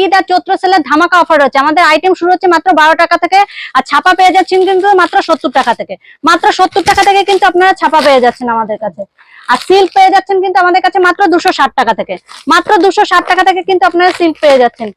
ঈদ আর চৈত্র সেলের ধামাকা অফার রয়েছে। আমাদের আইটেম শুরু হচ্ছে মাত্র বারো টাকা থেকে আর ছাপা পেয়ে যাচ্ছেন কিন্তু মাত্র সত্তর টাকা থেকে। মাত্র সত্তর টাকা থেকে কিন্তু আপনারা ছাপা পেয়ে যাচ্ছেন আমাদের কাছে। আর সিল্ক পেয়ে যাচ্ছেন কিন্তু আমাদের কাছে মাত্র দুশো টাকা থেকে। মাত্র দুশো টাকা থেকে কিন্তু আপনারা সিল্ক পেয়ে যাচ্ছেন।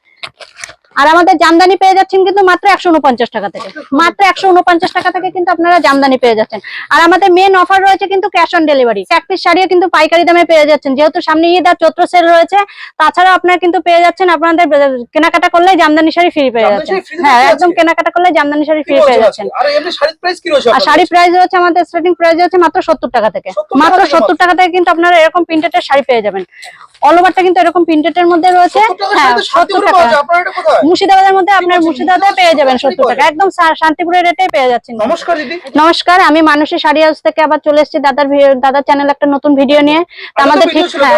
আর আমাদের জামদানি পেয়ে যাচ্ছেন কিন্তু মাত্র একশো উনপঞ্চাশ টাকা থেকে। মাত্র একশো উনপঞ্চাশ টাকা থেকে কিন্তু আপনারা জামদানি পেয়ে যাচ্ছেন। আর আমাদের মেন অফার রয়েছে কিন্তু ক্যাশ অন ডেলিভারি এক পিস শাড়িও কিন্তু পাইকারি দামে পেয়ে যাচ্ছেন। যেহেতু সামনে ঈদ আর চৈত্র সেল রয়েছে তাছাড়া আপনারা কিন্তু পেয়ে যাচ্ছেন আপনাদের কেনাকাটা করলে জামদানি শাড়ি ফ্রি পেয়ে যাচ্ছেন। হ্যাঁ একদম কেনাকাটা করলে জামদানি শাড়ি ফ্রি পেয়ে যাচ্ছেন। আর এমনি শাড়ির প্রাইস রয়েছে শাড়ি প্রাইস হচ্ছে আমাদের স্টার্টিং প্রাইস হচ্ছে মাত্র সত্তর টাকা থেকে। মাত্র সত্তর টাকা থেকে কিন্তু আপনারা এরকম প্রিন্টেড শাড়ি পেয়ে যাবেন। অল ওভারটা কিন্তু এরকম প্রিন্টেড এর মধ্যে রয়েছে। হ্যাঁ সত্তর টাকা। মুর্শিদাবাদের মধ্যে আপনার মুর্শিদাবাদে পেয়ে যাবেন সত্তর টাকা। একদম শান্তিপুরের রেটে পেয়ে যাচ্ছেন নমস্কার দিদি। নমস্কার আমি মানুষী শাড়ি হাউস থেকে আবার চলে এসেছি দাদার দাদার চ্যানেল একটা নতুন ভিডিও নিয়ে। তো আমাদের ঠিক হ্যাঁ?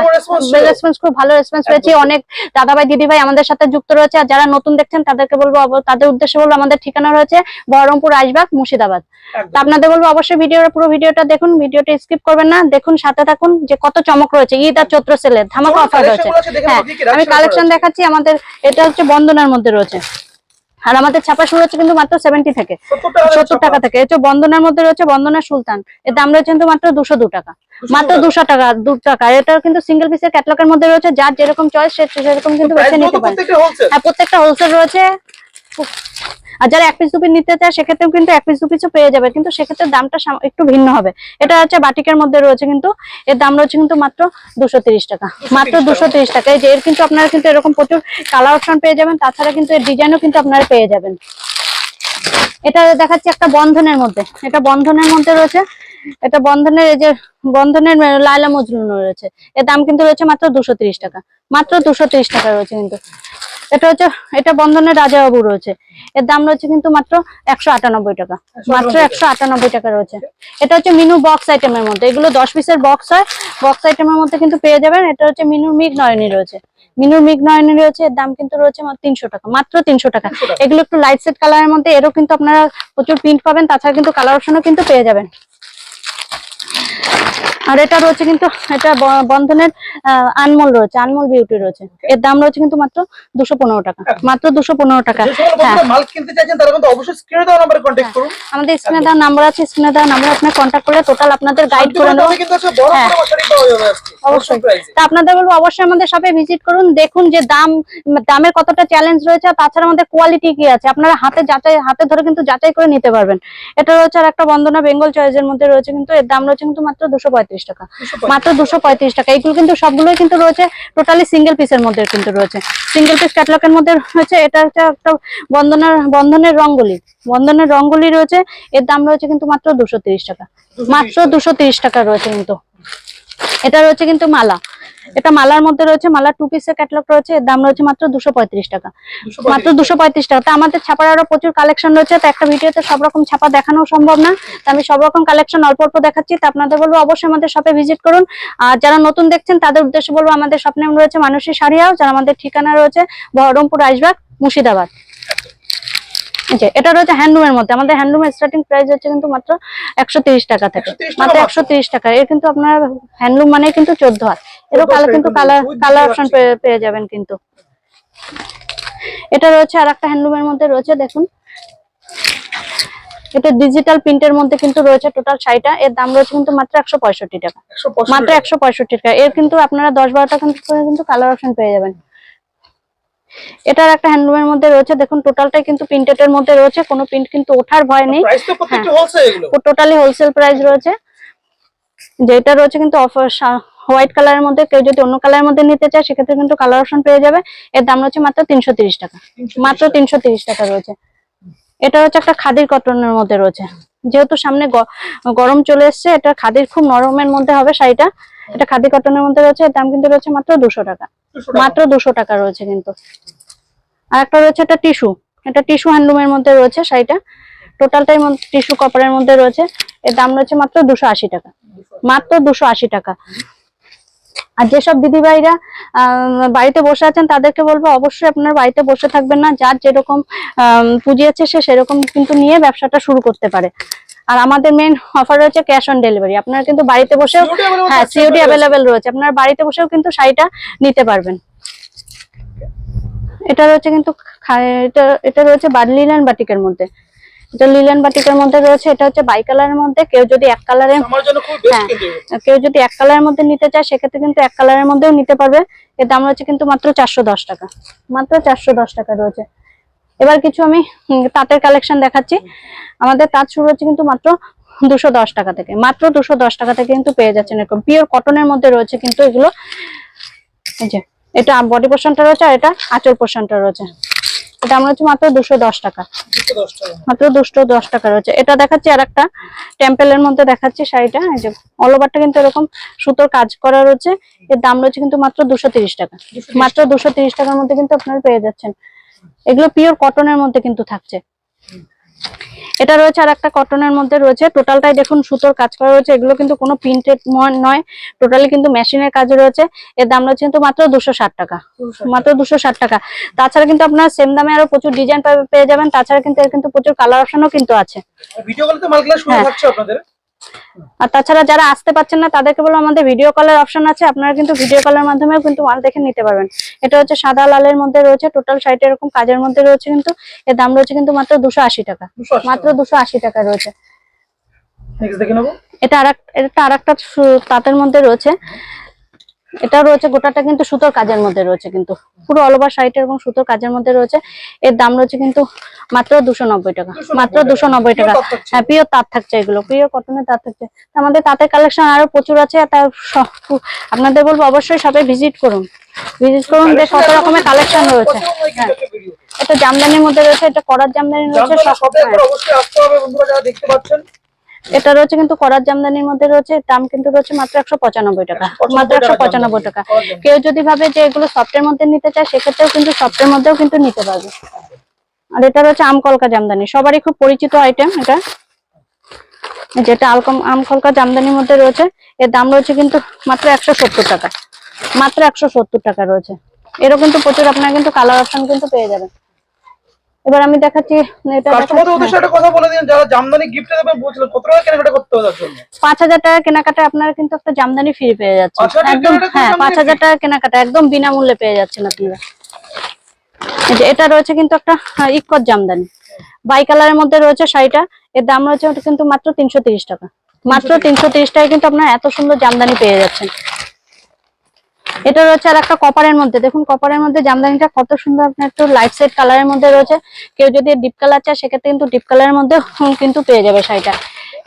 রেসপন্স খুব ভালো রেসপন্স পেয়েছি। অনেক দাদাভাই দিদিভাই আমাদের সাথে যুক্ত রয়েছে। আর যারা নতুন দেখছেন তাদেরকে বলব তাদের উদ্দেশ্যে বলব আমাদের ঠিকানা রয়েছে বহরমপুর রাজবাগ মুর্শিদাবাদ। তা আপনাদের বলব অবশ্যই ভিডিওটা পুরো ভিডিওটা দেখুন। ভিডিওটা স্কিপ করবেন না। দেখুন সাথে থাকুন। যে কত চমক রয়েছে। ঈদ আর চৈত্র সেলের ধামাকা অফার রয়েছে। হ্যাঁ আমি কালেকশন দেখাচ্ছি। আমাদের এটা হচ্ছে বন্দনার মধ্যে রয়েছে। আর আমাদের ছাপা শুরু হচ্ছে কিন্তু মাত্র সেভেন্টি থেকে। সত্তর টাকা থেকে। এটা বন্দনার মধ্যে রয়েছে বন্দনা সুলতান। এর দাম রয়েছে কিন্তু মাত্র দুশো দু টাকা। মাত্র দুশো টাকা দু টাকা। এটা কিন্তু সিঙ্গেল পিসের ক্যাটলগের মধ্যে রয়েছে। যার যেরকম চয়েস সেরকম কিন্তু বেছে নিতে পারে। হ্যাঁ প্রত্যেকটা হোলসেল রয়েছে। আর যারা এক পিস দু নিতে চায় সেক্ষেত্রেও কিন্তু এক পিস দু পিসও পেয়ে যাবে। কিন্তু সেক্ষেত্রে দামটা একটু ভিন্ন হবে। এটা হচ্ছে বাটিকের মধ্যে রয়েছে কিন্তু এর দাম রয়েছে কিন্তু মাত্র দুশো টাকা। মাত্র দুশো টাকা। এই যে এর কিন্তু আপনারা কিন্তু এরকম প্রচুর কালার অপশন পেয়ে যাবেন তাছাড়া কিন্তু এর ডিজাইনও কিন্তু আপনারা পেয়ে যাবেন। এটা দেখাচ্ছি একটা বন্ধনের মধ্যে। এটা বন্ধনের মধ্যে রয়েছে এটা বন্ধনের এই যে বন্ধনের লায়লা মজলুন রয়েছে। এর দাম কিন্তু রয়েছে মাত্র দুশো তিরিশ টাকা। মাত্র দুশো তিরিশ টাকা রয়েছে কিন্তু। এটা হচ্ছে এটা বন্ধনের রাজাবাবু রয়েছে। এর দাম রয়েছে কিন্তু মাত্র একশো আটানব্বই টাকা। মাত্র একশো আটানব্বই টাকা রয়েছে। এটা হচ্ছে মিনু বক্স আইটেমের মধ্যে। এগুলো দশ পিসের বক্স হয়। বক্স আইটেমের মধ্যে কিন্তু পেয়ে যাবেন। এটা হচ্ছে মিনুর মিগ নয়নি রয়েছে। মিনুর মিগ নয়নি রয়েছে। এর দাম কিন্তু রয়েছে মাত্র তিনশো টাকা। মাত্র তিনশো টাকা। এগুলো একটু লাইট সেট কালারের মধ্যে। এরও কিন্তু আপনারা প্রচুর প্রিন্ট পাবেন। তাছাড়া কিন্তু কালার অপশনও কিন্তু পেয়ে যাবেন। আর এটা রয়েছে কিন্তু এটা বন্ধনের আহ, আনমোল রয়েছে আনমোল বিউটি রয়েছে। এর দাম রয়েছে কিন্তু মাত্র দুশো পনেরো টাকা। মাত্র দুশো পনেরো টাকা। হ্যাঁ। করুন। আমাদের স্ক্রিনে দেওয়া নাম্বার আছে স্ক্রিনে দেওয়া নাম্বার আপনার কন্ট্যাক্ট করলে টোটাল আপনাদের গাইড করে নেব। হ্যাঁ। অবশ্যই। তা আপনাদের বলব অবশ্যই আমাদের শপে ভিজিট করুন দেখুন যে দাম দামের কতটা চ্যালেঞ্জ রয়েছে আর তাছাড়া আমাদের কোয়ালিটি কি আছে। আপনারা হাতে যাচাই হাতে ধরে কিন্তু যাচাই করে নিতে পারবেন। এটা রয়েছে আর একটা বন্দনা বেঙ্গল চয়েসের মধ্যে রয়েছে কিন্তু এর দাম রয়েছে কিন্তু মাত্র দুশো পঁয়ত্রিশ টাকা। মাত্র দুশো পঁয়ত্রিশ টাকা। এইগুলো কিন্তু সবগুলোই কিন্তু রয়েছে। টোটালি সিঙ্গেল পিসের মধ্যে কিন্তু রয়েছে। সিঙ্গেল পিস ক্যাটলগের মধ্যে রয়েছে। এটা হচ্ছে একটা বন্ধনের বন্ধনের রঙ্গলি। বন্ধনের রঙ্গলি রয়েছে। এর দাম রয়েছে কিন্তু মাত্র দুশো তিরিশ টাকা। মাত্র দুশো তিরিশ টাকা রয়েছে কিন্তু। এটা রয়েছে কিন্তু মালা। এটা মালার মধ্যে রয়েছে মালার টু পিসের ক্যাটলগ রয়েছে এর দাম রয়েছে মাত্র দুশো পঁয়ত্রিশ টাকা। মাত্র দুশো পঁয়ত্রিশ টাকা। তা আমাদের ছাপার আরও প্রচুর কালেকশন রয়েছে তো একটা ভিডিওতে সব রকম ছাপা দেখানো সম্ভব না। তো আমি সব রকম কালেকশন অল্প অল্প দেখাচ্ছি তা আপনাদের বলব অবশ্যই আমাদের শপে ভিজিট করুন। আর যারা নতুন দেখছেন তাদের উদ্দেশ্যে বলব আমাদের স্বপ্নে রয়েছে মানুষের শাড়ি হাউস আর আমাদের ঠিকানা রয়েছে বহরমপুর আইসবাগ মুর্শিদাবাদ। যে, এটা রয়েছে হ্যান্ডলুমের মধ্যে। আমাদের হ্যান্ডলুমের স্টার্টিং প্রাইস হচ্ছে কিন্তু মাত্র একশো টাকা থেকে। 130 মাত্র। একশো টাকা। এর কিন্তু আপনার হ্যান্ডলুম মানে কিন্তু চোদ্দ হাত। এরও কালার কিন্তু কালার কালার অপশন পেয়ে যাবেন কিন্তু। এটা রয়েছে আর একটা হ্যান্ডলুমের মধ্যে রয়েছে দেখুন। এটা ডিজিটাল প্রিন্টের মধ্যে কিন্তু রয়েছে টোটাল শাড়িটা এর দাম রয়েছে কিন্তু মাত্র একশো পঁয়ষট্টি টাকা। মাত্র একশো পঁয়ষট্টি টাকা। এর কিন্তু আপনারা দশ বারোটা কিন্তু কালার অপশন পেয়ে যাবেন। এটার একটা হ্যান্ডলুমের মধ্যে রয়েছে। দেখুন টোটালটাই কিন্তু প্রিন্টেড এর মধ্যে রয়েছে। কোনো প্রিন্ট কিন্তু ওঠার ভয় নেই। প্রাইস তো প্রত্যেকটা। হোলসেল এগুলো। টোটালি হোলসেল প্রাইস রয়েছে। যেটা রয়েছে কিন্তু অফার হোয়াইট কালারের মধ্যে। কেউ যদি অন্য কালারের মধ্যে নিতে চায় সেক্ষেত্রে কিন্তু কালার অপশন পেয়ে যাবে। এর দাম রয়েছে মাত্র তিনশো তিরিশ টাকা। মাত্র তিনশো তিরিশ টাকা রয়েছে। এটা হচ্ছে একটা খাদির কটনের মধ্যে রয়েছে। যেহেতু সামনে গরম চলে এসছে এটা খাদির খুব নরমের মধ্যে হবে শাড়িটা। এটা খাদি কটনের মধ্যে রয়েছে দাম কিন্তু রয়েছে মাত্র দুশো টাকা। মাত্র দুশো টাকা রয়েছে কিন্তু। আর একটা রয়েছে এটা টিস্যু। এটা টিস্যু হ্যান্ডলুমের মধ্যে রয়েছে শাড়িটা। টোটালটাই টিস্যু কপারের মধ্যে রয়েছে। এর দাম রয়েছে মাত্র দুশো আশি টাকা। মাত্র দুশো আশি টাকা। আর যেসব দিদিভাইরা আহ, বাড়িতে বসে আছেন তাদেরকে বলব অবশ্যই আপনার বাড়িতে বসে থাকবেন না। যার যেরকম পুঁজি আছে সে সেরকম কিন্তু নিয়ে ব্যবসাটা শুরু করতে পারে। আর আমাদের মেন অফার রয়েছে ক্যাশ অন ডেলিভারি আপনারা কিন্তু বাড়িতে বসেও হ্যাঁ সিওডি অ্যাভেলেবেল রয়েছে। আপনার বাড়িতে বসেও কিন্তু শাড়িটা নিতে পারবেন। এটা রয়েছে কিন্তু এটা এটা রয়েছে লিলেন বাটিকের মধ্যে। এটা লিলেন বাটিকের মধ্যে রয়েছে এটা হচ্ছে বাই কালারের মধ্যে। কেউ যদি এক কালারে আমার জন্য খুব বেস্ট হ্যাঁ। কিন্তু কেউ যদি এক কালারের মধ্যে নিতে চায় সেক্ষেত্রে কিন্তু এক কালারের মধ্যেও নিতে পারবে। এর দাম রয়েছে কিন্তু মাত্র চারশো দশ টাকা। মাত্র চারশো দশ টাকা রয়েছে। এবার কিছু আমি তাঁতের কালেকশন দেখাচ্ছি। আমাদের তাঁত শুরু হচ্ছে কিন্তু মাত্র দুশো দশ টাকা থেকে। মাত্র দুশো দশ টাকা থেকে কিন্তু পেয়ে যাচ্ছেন এরকম। পিওর কটনের মধ্যে রয়েছে কিন্তু এগুলো। এই যে এটা বডি পোর্শনটা রয়েছে আর এটা আঁচল পোর্শনটা রয়েছে। এটা আমরা হচ্ছে মাত্র দুশো দশ টাকা। মাত্র দুশো দশ টাকা রয়েছে। এটা দেখাচ্ছি আর একটা টেম্পেলের মধ্যে দেখাচ্ছি শাড়িটা। এই যে অল ওভারটা কিন্তু এরকম সুতোর কাজ করা রয়েছে। এর দাম রয়েছে কিন্তু মাত্র দুশো তিরিশ টাকা। মাত্র দুশো তিরিশ টাকার মধ্যে কিন্তু আপনারা পেয়ে যাচ্ছেন। এগুলো পিওর কটনের মধ্যে কিন্তু থাকছে। এটা রয়েছে আর একটা কটনের মধ্যে রয়েছে। টোটালটাই দেখুন সুতোর কাজ করা রয়েছে। এগুলো কিন্তু কোনো প্রিন্টেড নয়। টোটালি কিন্তু মেশিনের কাজ রয়েছে। এর দাম রয়েছে কিন্তু মাত্র দুশো ষাট টাকা। মাত্র দুশো ষাট টাকা। তাছাড়া কিন্তু আপনার সেম দামে আরও প্রচুর ডিজাইন পেয়ে যাবেন। তাছাড়া কিন্তু এর কিন্তু প্রচুর কালার অপশনও কিন্তু আছে। ভিডিও তো মালগুলো শুরু হ্যাঁ। থাকছে আপনাদের। আর তাছাড়া যারা আসতে পারছেন না তাদেরকে বলব আমাদের ভিডিও কলের অপশন আছে। আপনারা কিন্তু ভিডিও কলের মাধ্যমেও কিন্তু মাল দেখে নিতে পারবেন। এটা হচ্ছে সাদা লালের মধ্যে রয়েছে টোটাল শাড়িটা এরকম কাজের মধ্যে রয়েছে কিন্তু। এর দাম রয়েছে কিন্তু মাত্র দুশো আশি টাকা। মাত্র দুশো আশি টাকা রয়েছে। এটা আর এটা আর একটা তাঁতের মধ্যে রয়েছে। এটা রয়েছে গোটাটা কিন্তু সুতোর কাজের মধ্যে রয়েছে কিন্তু। পুরো অল ওভার শাড়িটা এরকম সুতোর কাজের মধ্যে রয়েছে। এর দাম রয়েছে কিন্তু মাত্র দুশো নব্বই টাকা। মাত্র দুশো নব্বই টাকা। হ্যাঁ পিওর তাঁত থাকছে এগুলো। পিওর কটনের তাঁত থাকছে। আমাদের তাঁতের কালেকশন আরও প্রচুর আছে তার আপনাদের বলব অবশ্যই সবাই ভিজিট করুন। ভিজিট করুন যে কত রকমের কালেকশন রয়েছে। হ্যাঁ। এটা জামদানির মধ্যে রয়েছে এটা করার জামদানি রয়েছে সব হ্যাঁ। একবার অবশ্যই আসতে হবে বন্ধুরা যারা দেখতে পাচ্ছেন। এটা রয়েছে কিন্তু করার জামদানির মধ্যে রয়েছে দাম কিন্তু রয়েছে মাত্র একশো পঁচানব্বই টাকা। মাত্র একশো পঁচানব্বই টাকা। কেউ যদি ভাবে যে এগুলো সফটের মধ্যে নিতে চায় সেক্ষেত্রেও কিন্তু সফটের মধ্যেও কিন্তু নিতে পারবে। আর এটা রয়েছে আমকলকা জামদানি। সবারই খুব পরিচিত আইটেম এটা। যেটা আলকম আমকলকা জামদানির মধ্যে রয়েছে এর দাম রয়েছে কিন্তু মাত্র একশো সত্তর টাকা। মাত্র একশো সত্তর টাকা রয়েছে। এরও কিন্তু প্রচুর আপনারা কিন্তু কালার অপশন কিন্তু পেয়ে যাবেন। এবার আমি দেখাচ্ছি এটা কাস্টমারদের উদ্দেশ্যে একটা কথা বলে দিন যারা জামদানি গিফট দেবে বলছিল কত টাকা কেনাকাটা করতে হবে জন্য? পাঁচ হাজার টাকা কেনাকাটা আপনারা কিন্তু একটা জামদানি ফ্রি পেয়ে হাজার একদম হ্যাঁ জামদানি পাঁচ হাজার টাকা কেনাকাটা একদম বিনামূল্যে পেয়ে যাচ্ছেন আপনারা। এটা রয়েছে কিন্তু একটা হ্যাঁ, ইক্কত জামদানি। বাই কালারের মধ্যে রয়েছে শাড়িটা এর দাম রয়েছে কিন্তু মাত্র তিনশো তিরিশ টাকা। মাত্র তিনশো তিরিশ টাকায় কিন্তু আপনারা এত সুন্দর জামদানি পেয়ে যাচ্ছেন। এটা রয়েছে আর একটা কপারের মধ্যে। দেখুন কপারের মধ্যে জামদানিটা কত সুন্দর, আপনার একটু লাইট সেট কালারের মধ্যে রয়েছে। কেউ যদি ডিপ কালার চায়, সেক্ষেত্রে কিন্তু ডিপ কালারের মধ্যে কিন্তু পেয়ে যাবে শাড়িটা।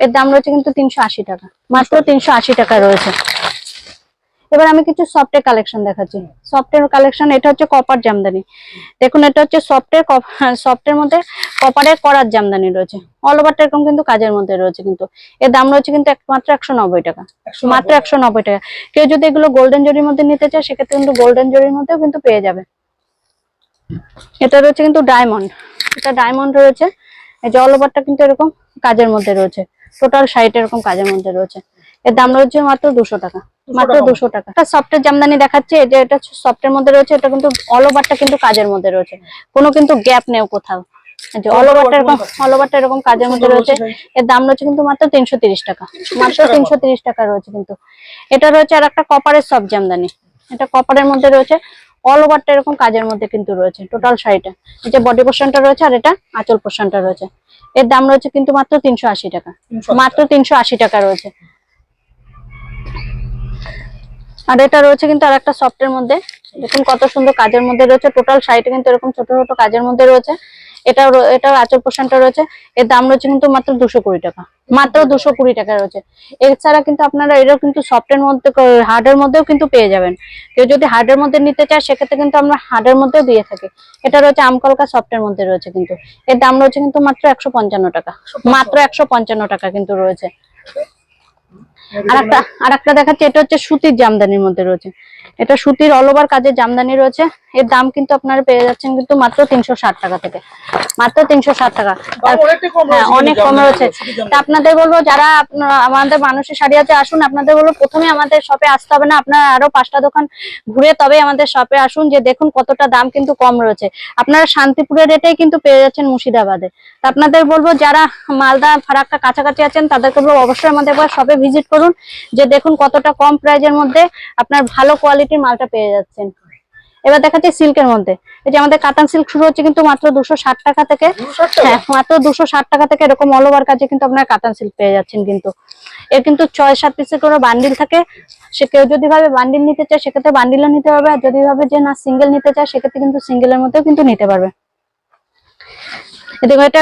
এর দাম রয়েছে কিন্তু তিনশো আশি টাকা। মাত্র তিনশো আশি টাকা রয়েছে। এবার আমি কিছু সফটের কালেকশন দেখাচ্ছি। সফটের কালেকশন এটা হচ্ছে কপার জামদানি। দেখুন এটা হচ্ছে সফটের সফটের মধ্যে কপারের করার জামদানি রয়েছে। অল ওভারটা এরকম কিন্তু কাজের মধ্যে রয়েছে কিন্তু। এর দাম রয়েছে কিন্তু মাত্র একশো নব্বই টাকা। মাত্র একশো নব্বই টাকা। কেউ যদি এগুলো গোল্ডেন জরির মধ্যে নিতে চায় সেক্ষেত্রে কিন্তু গোল্ডেন জরির মধ্যেও কিন্তু পেয়ে যাবে। এটা রয়েছে কিন্তু ডায়মন্ড এটা ডায়মন্ড রয়েছে। এই যে অল ওভারটা কিন্তু এরকম কাজের মধ্যে রয়েছে। টোটাল শাড়িটা এরকম কাজের মধ্যে রয়েছে। এর দাম রয়েছে মাত্র দুশো টাকা। মাত্র দুশো টাকা। সফটের জামদানি দেখাচ্ছে এটা এটা সফটের মধ্যে রয়েছে এটা কিন্তু অল ওভারটা কিন্তু কাজের মধ্যে রয়েছে। কোনো কিন্তু গ্যাপ নেই কোথাও। অল ওভারটা এরকম অল ওভারটা এরকম কাজের মধ্যে রয়েছে। এর দাম রয়েছে কিন্তু মাত্র তিনশো টাকা। মাত্র তিনশো তিরিশ টাকা রয়েছে কিন্তু। এটা রয়েছে আর একটা কপারের জামদানি। এটা কপারের মধ্যে রয়েছে। অল ওভারটা এরকম কাজের মধ্যে কিন্তু রয়েছে টোটাল শাড়িটা। এই যে বডি পোর্শনটা রয়েছে আর এটা আঁচল পোর্শনটা রয়েছে। এর দাম রয়েছে কিন্তু মাত্র তিনশো আশি টাকা। মাত্র তিনশো আশি টাকা রয়েছে। আর এটা রয়েছে কিন্তু আর একটা সফটের মধ্যে। দেখুন কত সুন্দর কাজের মধ্যে রয়েছে। টোটাল শাড়িটা কিন্তু এরকম ছোট ছোট কাজের মধ্যে রয়েছে। এটা রো- এটাও আচল পোর্শনটা রয়েছে। এর দাম রয়েছে কিন্তু মাত্র দুশো কুড়ি টাকা। মাত্র দুশো কুড়ি টাকা রয়েছে। এছাড়া কিন্তু আপনারা এটাও কিন্তু সফটের মধ্যে হার্ডের মধ্যেও কিন্তু পেয়ে যাবেন। কেউ যদি হার্ডের মধ্যে নিতে চায় সেক্ষেত্রে কিন্তু আমরা হার্ডের মধ্যেও দিয়ে থাকি। এটা রয়েছে আমকলকা সফটের মধ্যে রয়েছে কিন্তু। এর দাম রয়েছে কিন্তু মাত্র একশো পঞ্চান্ন টাকা। মাত্র একশো পঞ্চান্ন টাকা কিন্তু রয়েছে। আর একটা আর একটা দেখাচ্ছে এটা হচ্ছে সুতির জামদানির মধ্যে রয়েছে। এটা সুতির অল ওভার কাজের জামদানি রয়েছে। এর দাম কিন্তু আপনারা পেয়ে যাচ্ছেন কিন্তু মাত্র তিনশো ষাট টাকা থেকে। মাত্র তিনশো ষাট টাকা। হ্যাঁ অনেক কম রয়েছে। তা আপনাদের বলব যারা আমাদের মানুষের শাড়ি আছে আসুন। আপনাদের বলব প্রথমে আমাদের শপে আসতে হবে না। আপনারা আরও পাঁচটা দোকান ঘুরে তবে আমাদের শপে আসুন যে দেখুন কতটা দাম কিন্তু কম রয়েছে। আপনারা শান্তিপুরের রেটেই কিন্তু পেয়ে যাচ্ছেন মুর্শিদাবাদে। তা আপনাদের বলব যারা মালদা ফারাক্কা কাছাকাছি আছেন তাদেরকে বলব অবশ্যই আমাদের শপে ভিজিট করুন। যে দেখুন কতটা কম প্রাইজের মধ্যে আপনার ভালো কোয়ালিটির মালটা পেয়ে যাচ্ছেন। এবার দেখাচ্ছি সিল্কের মধ্যে। এই যে আমাদের কাতান সিল্ক শুরু হচ্ছে কিন্তু মাত্র দুশো ষাট টাকা থেকে। হ্যাঁ মাত্র দুশো ষাট টাকা থেকে এরকম অল ওভার কাজে কিন্তু আপনার কাতান সিল্ক পেয়ে যাচ্ছেন কিন্তু। এর কিন্তু ছয় সাত পিসের করে বান্ডিল থাকে। সে কেউ যদি ভাবে বান্ডিল নিতে চায় সেক্ষেত্রে বান্ডিলও নিতে পারবে। আর যদি ভাবে যে না সিঙ্গেল নিতে চায় সেক্ষেত্রে কিন্তু সিঙ্গেলের মধ্যেও কিন্তু নিতে পারবে। এদিকে এটা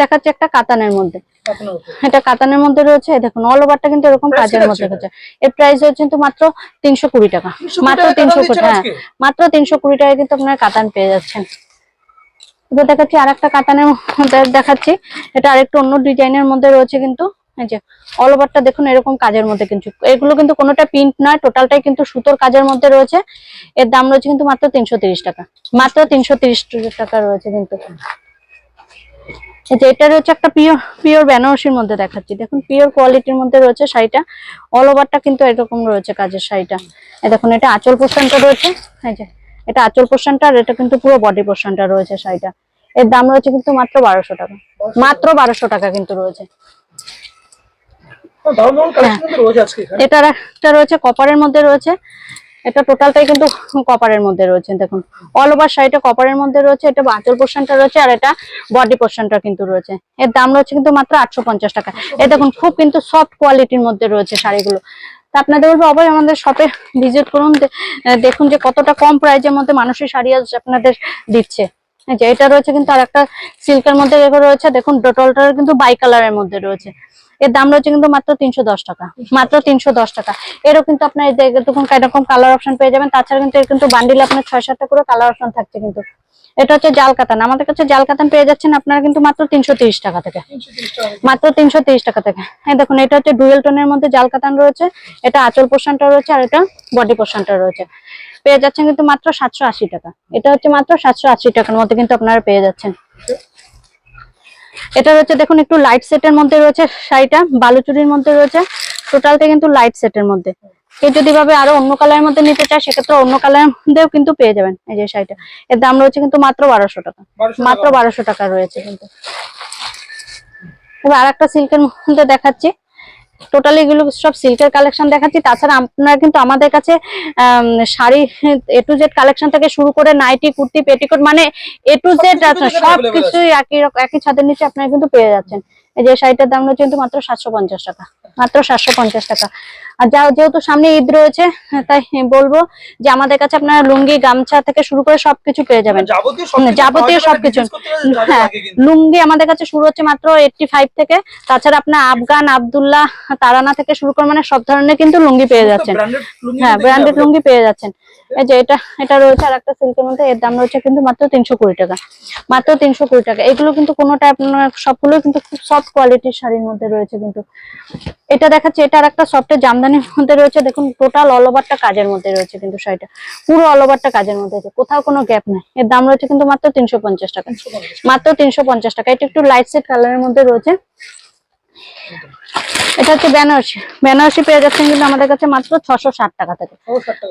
দেখাচ্ছে একটা কাতানের মধ্যে। এটা কাতানের মধ্যে রয়েছে দেখুন অল ওভারটা কিন্তু এরকম কাজের মধ্যে? রয়েছে। এর প্রাইস হচ্ছে কিন্তু মাত্র তিনশো কুড়ি টাকা। মাত্র তিনশো কুড়ি হ্যাঁ মাত্র তিনশো কুড়ি টাকায় কিন্তু আপনার কাতান পেয়ে যাচ্ছেন। এবার দেখাচ্ছি আর একটা কাতানের মধ্যে দেখাচ্ছি। এটা আরেকটু অন্য ডিজাইনের মধ্যে রয়েছে কিন্তু এই যে অল ওভারটা দেখুন এরকম কাজের মধ্যে কিন্তু। এগুলো কিন্তু কোনোটা প্রিন্ট নয় টোটালটাই কিন্তু সুতোর কাজের মধ্যে রয়েছে। এর দাম রয়েছে কিন্তু মাত্র তিনশো তিরিশ টাকা। মাত্র তিনশো তিরিশ টাকা রয়েছে কিন্তু। এই যে এটা রয়েছে একটা পিওর পিওর বেনারসির মধ্যে দেখাচ্ছি। দেখুন পিওর কোয়ালিটির মধ্যে রয়েছে শাড়িটা। অল ওভারটা কিন্তু এরকম রয়েছে কাজের শাড়িটা। দেখুন এটা আঁচল পোর্শনটা রয়েছে। এই যে এটা আঁচল পোর্শনটা আর এটা কিন্তু পুরো বডি পোর্শনটা রয়েছে শাড়িটা। এর দাম রয়েছে কিন্তু মাত্র বারোশো টাকা। মাত্র বারোশো টাকা কিন্তু রয়েছে। হ্যাঁ, দারুণ দারুণ কালেকশন কিন্তু রয়েছে আজকে এখানে। এটা একটা রয়েছে কপারের মধ্যে রয়েছে। এটা টোটালটাই কিন্তু কপারের মধ্যে রয়েছে, দেখুন। অল ওভার শাড়িটা কপারের মধ্যে রয়েছে, এটা আঁচল পোর্শনটা রয়েছে, আর এটা বডি পোর্শনটা কিন্তু রয়েছে। এর দাম রয়েছে কিন্তু মাত্র আটশো পঞ্চাশ টাকা। এ দেখুন, খুব কিন্তু সফট কোয়ালিটির মধ্যে রয়েছে শাড়িগুলো। তা আপনাদের বলব, অবশ্যই আমাদের শপে ভিজিট করুন দেখুন যে কতটা কম প্রাইজের মধ্যে মানুষের শাড়ি আজ আপনাদের দিচ্ছে। যে এটা রয়েছে কিন্তু আর একটা সিল্কের মধ্যে রয়েছে, দেখুন ডোটলটার কিন্তু বাই কালারের মধ্যে রয়েছে। এর দাম রয়েছে কিন্তু মাত্র তিনশো দশ টাকা, মাত্র তিনশো দশ টাকা। এরও কিন্তু আপনার দেখুন এরকম কালার অপশন পেয়ে যাবেন, তাছাড়া কিন্তু এর কিন্তু বান্ডিলে আপনার ছয় সাতটা করে কালার অপশন থাকছে কিন্তু। এটা হচ্ছে জাল কাতান আমাদের কাছে জাল কাতান পেয়ে যাচ্ছেন আপনারা কিন্তু মাত্র তিনশো টাকা থেকে। মাত্র তিনশো টাকা থেকে। হ্যাঁ দেখুন, এটা হচ্ছে ডুয়েল টোনের মধ্যে জাল কাতান রয়েছে, এটা আঁচল পোর্শনটা রয়েছে আর এটা বডি পোর্শনটা রয়েছে। পেয়ে যাচ্ছেন কিন্তু মাত্র সাতশো আশি টাকা। এটা হচ্ছে মাত্র সাতশো আশি টাকার মধ্যে কিন্তু আপনারা পেয়ে যাচ্ছেন। এটা রয়েছে দেখুন একটু লাইট সেটের মধ্যে রয়েছে শাড়িটা বালুচুরির মধ্যে রয়েছে। টোটালটা কিন্তু লাইট সেটের মধ্যে। কেউ যদি ভাবে আরও অন্য কালারের মধ্যে নিতে চায় সেক্ষেত্রে অন্য কালারের মধ্যেও কিন্তু পেয়ে যাবেন এই যে শাড়িটা। এর দাম রয়েছে কিন্তু মাত্র বারোশো টাকা। মাত্র বারোশো টাকা রয়েছে কিন্তু। এবার আর একটা সিল্কের মধ্যে দেখাচ্ছি। টোটালি এগুলো সব সিল্কের কালেকশন দেখাচ্ছি। তাছাড়া আপনারা কিন্তু আমাদের কাছে sari A to Z collection থেকে শুরু করে নাইটি কুর্তি পেটিকোট মানে এ টু জেড সবকিছু কিন্তু সব available কিছুই একই একই ছাদের নিচে আপনারা কিন্তু পেয়ে যাচ্ছেন। এই যে শাড়িটার দাম রয়েছে কিন্তু মাত্র সাতশো পঞ্চাশ টাকা মাত্র সাতশো পঞ্চাশ টাকা। আর যা যেহেতু সামনে ঈদ রয়েছে তাই বলব যে আমাদের কাছে আপনারা লুঙ্গি গামছা থেকে শুরু করে সবকিছু পেয়ে যাবেন। যাবতীয় সবকিছু যাবতীয় সবকিছু। business করতে গেলে যা যা হ্যাঁ লুঙ্গি আমাদের কাছে শুরু হচ্ছে মাত্র এইটটি ফাইভ থেকে। তাছাড়া আপনার আফগান আব্দুল্লাহ তারানা থেকে শুরু করে মানে সব ধরনের কিন্তু লুঙ্গি পেয়ে যাচ্ছেন। হ্যাঁ ব্র্যান্ডেড লুঙ্গি পেয়ে যাচ্ছেন। এই যে এটা এটা রয়েছে আর একটা সিল্কের মধ্যে এর দাম রয়েছে কিন্তু মাত্র তিনশো কুড়ি টাকা মাত্র তিনশো কুড়ি টাকা। এগুলো কিন্তু কোনোটা আপনার সবগুলো কিন্তু খুব সফট কোয়ালিটির শাড়ির মধ্যে রয়েছে কিন্তু এটা দেখাচ্ছে, এটা আর একটা সফটের জামদানির মধ্যে রয়েছে। দেখুন টোটাল অল ওভারটা কাজের মধ্যে রয়েছে কিন্তু শাড়িটা। পুরো অল ওভারটা কাজের মধ্যে রয়েছে। কোথাও কোনো গ্যাপ নাই। এর দাম রয়েছে কিন্তু মাত্র তিনশো পঞ্চাশ টাকা। মাত্র তিনশো পঞ্চাশ টাকা। এটা একটু লাইট সেট কালারের মধ্যে রয়েছে। এটা হচ্ছে বেনারসি। বেনারসি পেয়ে যাচ্ছেন কিন্তু আমাদের কাছে মাত্র ছশো ষাট টাকা থেকে।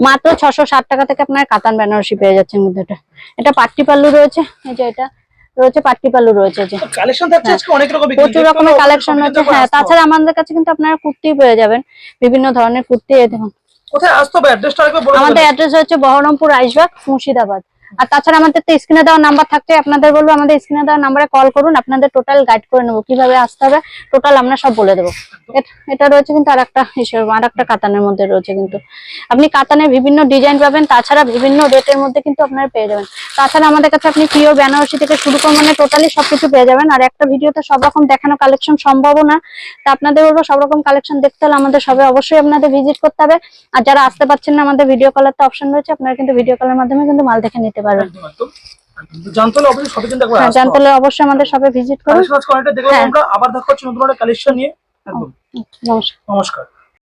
মাত্র ছশো ষাট টাকা থেকে আপনার কাতান বেনারসি পেয়ে যাচ্ছেন কিন্তু এটা। এটা পাট্টি পাল্লু রয়েছে। এই যে এটা। রয়েছে পাট্টি পাল্লু রয়েছে যে। কালেকশন থাকছে আজকে অনেক রকম প্রচুর রকমের কালেকশন রয়েছে। হ্যাঁ তাছাড়া আমাদের কাছে কিন্তু আপনারা কুর্তি পেয়ে যাবেন বিভিন্ন ধরনের কুর্তি দেখুন। কোথায় আসতে হবে? অ্যাড্রেসটা আরেকবার বলে আমাদের অ্যাড্রেস হচ্ছে বহরমপুর আইসবাগ মুর্শিদাবাদ। আর তাছাড়া আমাদের তো স্ক্রিনে দেওয়া নাম্বার থাকছে, আপনাদের বলব, আমাদের স্ক্রিনে দেওয়া নাম্বারে কল করুন, আপনাদের টোটাল গাইড করে নেব, কীভাবে আসতে হবে টোটাল আমরা সব বলে দেবো। এটা রয়েছে কিন্তু আর একটা আর একটা কাতানের মধ্যে রয়েছে কিন্তু। আপনি কাতানের বিভিন্ন ডিজাইন পাবেন, তাছাড়া বিভিন্ন রেটের মধ্যে কিন্তু আপনারা পেয়ে যাবেন। তাছাড়া আমাদের কাছে আপনি পিওর বেনারসি থেকে শুরু করে মানে টোটালি সবকিছু পেয়ে যাবেন। আর একটা ভিডিওতে সব রকম দেখানো কালেকশন সম্ভবও না। তা আপনাদের বলব, সব রকম কালেকশন দেখতে হলে আমাদের সবে অবশ্যই আপনাদের ভিজিট করতে হবে। আর যারা আসতে পারছেন না আমাদের ভিডিও কলের তো অপশন রয়েছে, আপনারা কিন্তু ভিডিও কলের মাধ্যমে কিন্তু মাল দেখে নিতে পারবেন একদম একদম। একদম। তো জানতে হলে অবশ্যই সবাই কিন্তু একবার হ্যাঁ অবশ্যই আমাদের সবে ভিজিট করুন। হ্যাঁ। আমরা আবার দেখা হচ্ছে নতুন একটা কালেকশন নিয়ে। একদম। নমস্কার। নমস্কার।